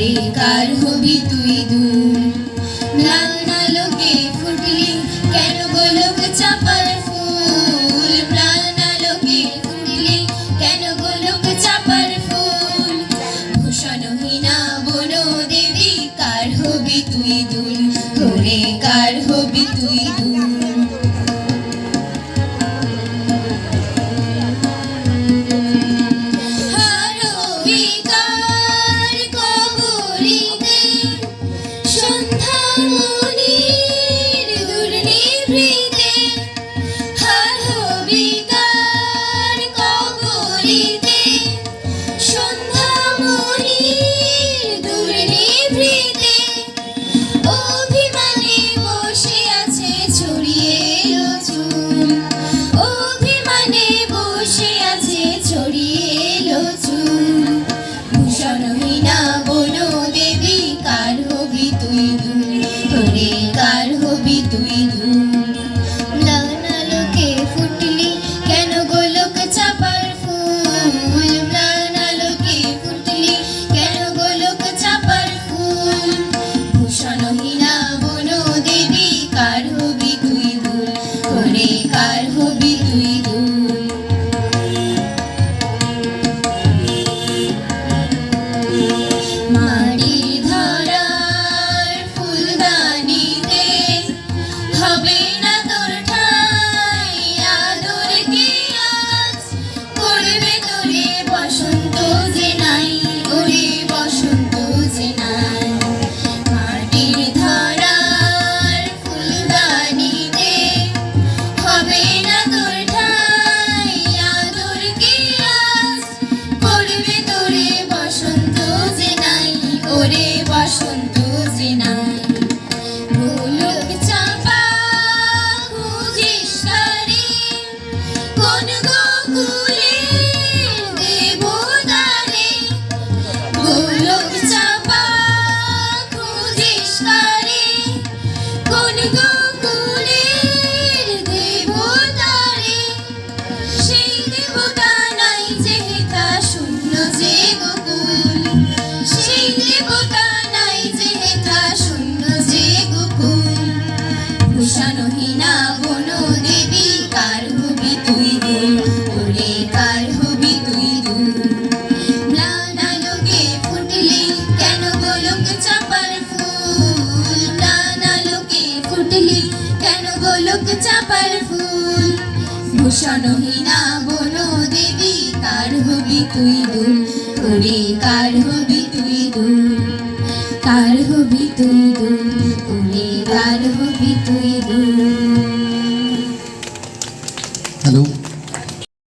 বেকার হবি তুই দুম নাল ফুটলি কেন গোলক চাপার ফুল? প্রাণ না ফুটলি কেন গোলক চাপার ফুল? বন দেবী, কার হবি তুই দুল কার হবি তুই দুল 一起 Ishwari কেন গোলক চাপার ফুল? ভূষণহীনা বন দেবী, কার হবি তুই দুল? ওরে, কার হবি তুই দুল? কার হবি তুই দুল? ওরে, কার হবি তুই